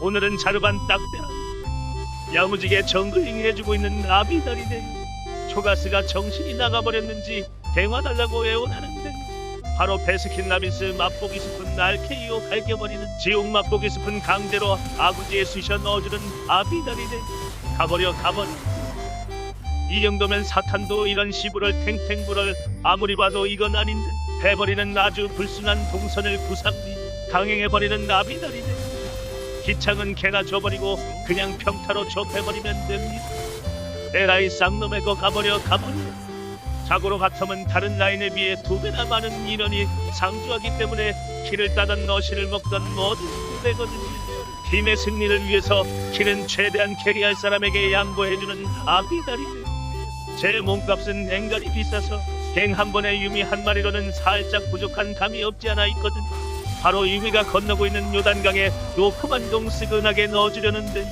오늘은 자르반 딱대라 야무지게 정글링 해주고 있는 아비달이네 초가스가 정신이 나가버렸는지 대화 달라고 애원하는데 바로 베스킨 라빈스 맛보기 스푼 날케이오 갈겨버리는 지옥 맛보기 스푼 강제로 아구지에 쑤셔 넣어주는 아비달이네 가버려 가버려. 이 정도면 사탄도 이런 시부를 탱탱 불을 아무리 봐도 이건 아닌데 해버리는 아주 불순한 동선을 구상리 강행해버리는 아비달이네 기창은 개나 줘버리고 그냥 평타로 좁혀버리면 됩니다. 에라이 쌍놈의 거 가버려 가버려. 자고로 바텀은 다른 라인에 비해 두 배나 많은 인원이 상주하기 때문에 키를 따던 너시를 먹던 모든 후배거든요. 팀의 승리를 위해서 키는 최대한 캐리할 사람에게 양보해주는 아비달이네 제 몸값은 앵간히 비싸서 갱 한 번에 유미 한 마리로는 살짝 부족한 감이 없지 않아 있거든. 바로 유미가 건너고 있는 요단강에 노크만 동 스근하게 넣어주려는데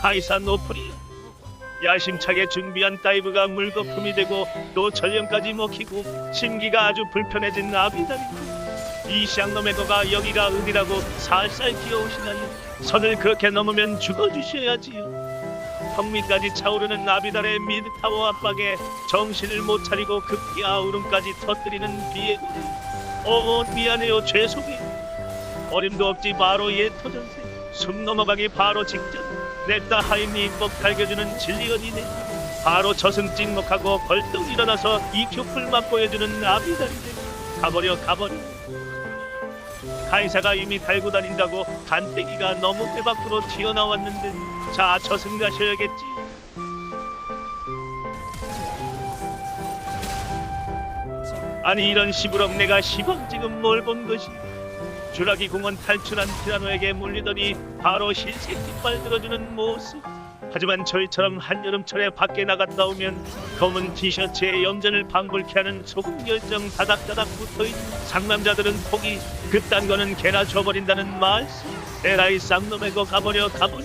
카이사 노프리요. 야심차게 준비한 다이브가 물거품이 되고 또 전령까지 먹히고 심기가 아주 불편해진 아비다리고 이 샹놈의 거가 여기가 어디라고 살살 귀여우시다니 선을 그렇게 넘으면 죽어주셔야지요. 턱밑까지 차오르는 나비달의 미드타워 압박에 정신을 못 차리고 급기야 울음까지 터뜨리는 비에 고어 미안해요 죄송해요. 어림도 없지 바로 예 터전세. 숨 넘어가기 바로 직전. 냅다 하임니 입법 갈겨주는 진리언이네. 바로 저승 찍먹하고 벌떡 일어나서 이큐풀 맛 보여주는 나비달이네. 가버려 가버려. 카이사가 이미 달고 다닌다고 간떼기가 너무 배 밖으로 튀어나왔는데 자 저승 가셔야겠지 아니 이런 시부럽 내가 시방 지금 뭘 본 것이. 주라기 공원 탈출한 티라노에게 물리더니 바로 흰색 깃발 들어주는 모습. 하지만 저희처럼 한여름철에 밖에 나갔다 오면 검은 티셔츠에 염전을 방불케 하는 소금 열정 다닥다닥 붙어있는 상남자들은 포기 그딴 거는 개나 줘버린다는 말씀 에라이 쌍놈의 거 가버려 가버려.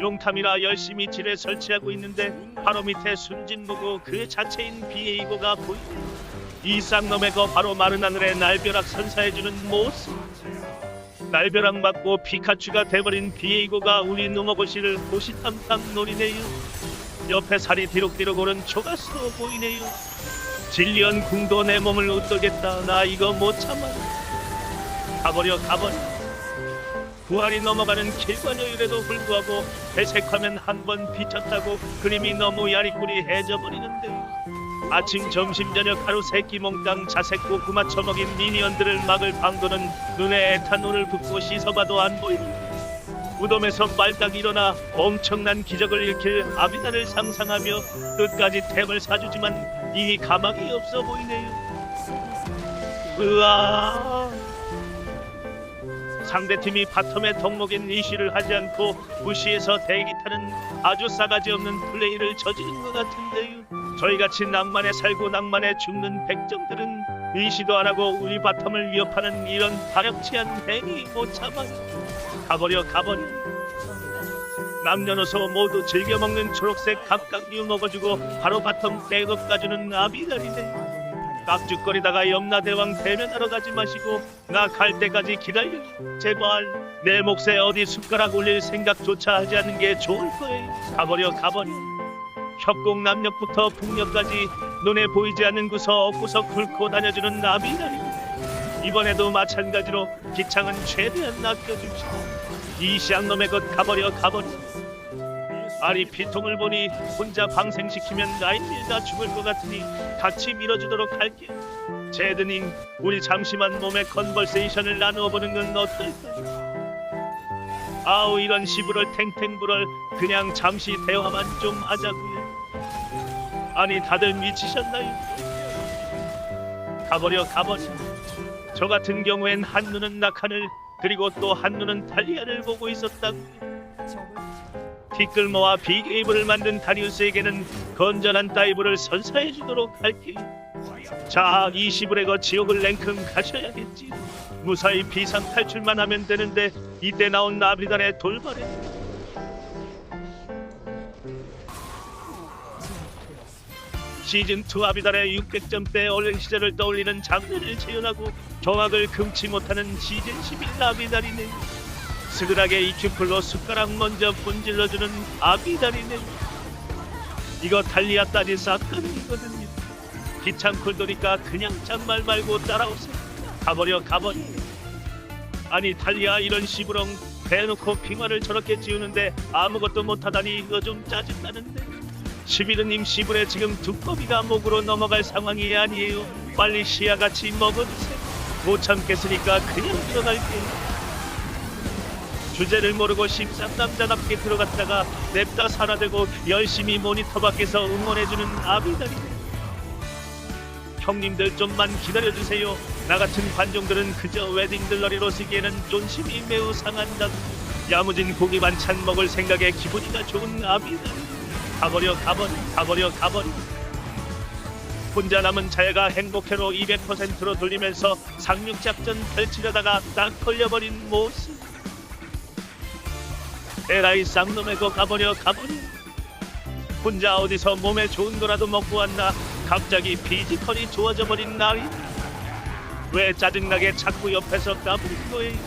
용탐이라 열심히 지뢰 설치하고 있는데 바로 밑에 순진무구 그 자체인 비에이고가 보이네 이 쌍놈의 거 바로 마른 하늘에 날벼락 선사해주는 모습. 날벼락 맞고 피카츄가 돼버린 비에이고가 우리 누머고시를 호시탐탐 노리네요. 옆에 살이 뒤룩뒤룩 오른 초가스로 보이네요. 진리언 궁도 내 몸을 웃돌겠다. 나 이거 못 참아. 가버려 가버려. 부활이 넘어가는 길관여율에도 불구하고 회색화면 한 번 비쳤다고 그림이 너무 야리꾸리 해져버리는데 아침 점심 저녁 하루 세끼 몽땅 자색고 구마 처먹인 미니언들을 막을 방도는 눈에 에탄올을 붓고 씻어봐도 안 보이는데 무덤에서 빨딱 일어나 엄청난 기적을 일으킬 아비다를 상상하며 끝까지 템을 사주지만 이니 가망이 없어 보이네요. 으아. 상대팀이 바텀에 덕목인 이시를 하지 않고 무시해서 대기 타는 아주 싸가지 없는 플레이를 저지른 것 같은데요. 저희같이 낭만에 살고 낭만에 죽는 백정들은 의시도 안 하고 우리 바텀을 위협하는 이런 발역치한 행위 못 참아. 가버려 가버려. 남녀노소 모두 즐겨 먹는 초록색 각각류 먹어주고 바로 바텀 백업 가주는 아비달이네. 깍죽거리다가 염라대왕 대면하러 가지 마시고 나 갈 때까지 기다려 제발 내 몫에 어디 숟가락 올릴 생각조차 하지 않는 게 좋을 거예요 가버려 가버려 협곡 남녘부터 북녘까지 눈에 보이지 않는 구석 엇구석 훑고 다녀주는 나비다리 이번에도 마찬가지로 기창은 최대한 낚여주시오 이 쌍놈의 것 가버려 가버려 아리 피통을 보니 혼자 방생시키면 나인 밀다 죽을 것 같으니 같이 밀어주도록 할게. 제드님, 우리 잠시만 몸의 컨버세이션을 나누어 보는 건 어떨까요? 아우 이런 시부를 탱탱 불을 그냥 잠시 대화만 좀 하자고요. 아니 다들 미치셨나요? 가버려 가버려. 저 같은 경우엔 한 눈은 낙하늘 그리고 또 한 눈은 탈리아를 보고 있었다고요. 티끌모아 빅에이브를 만든 다리우스에게는 건전한 다이브를 선사해 주도록 할게요. 자, 이 시브레거 지옥을 랭큼 가셔야겠지. 무사히 비상 탈출만 하면 되는데 이때 나온 나비단의 돌발에 시즌2 아비달의 600점대 올린 시절을 떠올리는 장면을 재현하고 경악을 금치 못하는 시즌11 아비달이네. 스그하게 이큐플로 숟가락 먼저 분질러주는 아비달이네. 이거 달리아 따지 사건이거든요. 귀찮고 도니까 그냥 짠말 말고 따라오세요. 가버려 가버려. 아니 달리아 이런 시부렁 대놓고 핑화를 저렇게 지우는데 아무것도 못하다니 이거 좀 짜증나는데 11호님 시불에 지금 두꺼비가 목으로 넘어갈 상황이 아니에요. 빨리 시야같이 먹어주세요. 못 참겠으니까 그냥 들어갈게요. 주제를 모르고 십삼남자답게 들어갔다가 냅다 살아대고 열심히 모니터 밖에서 응원해주는 아비달이네 형님들 좀만 기다려주세요. 나 같은 관종들은 그저 웨딩들러리로 쓰기에는 존심이 매우 상한다 야무진 고기 반찬 먹을 생각에 기분이가 좋은 아비달 가버려 가버려 가버려 가버려. 혼자 남은 자야가 행복해로 200%로 돌리면서 상륙작전 펼치려다가 딱 걸려버린 모습. 에라이 쌍놈의 거 가버려 가버려. 혼자 어디서 몸에 좋은 거라도 먹고 왔나? 갑자기 피지컬이 좋아져 버린 나이. 왜 짜증나게 자꾸 옆에서 까부는 거예요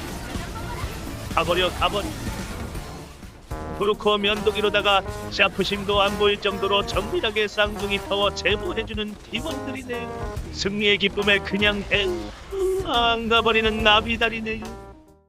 가버려 가버려 그렇고 면도기로다가 샤프심도 안 보일 정도로 정밀하게 쌍둥이 파워 제보해주는 팀원들이네요. 승리의 기쁨에 그냥 해 안 가버리는 나비다리네요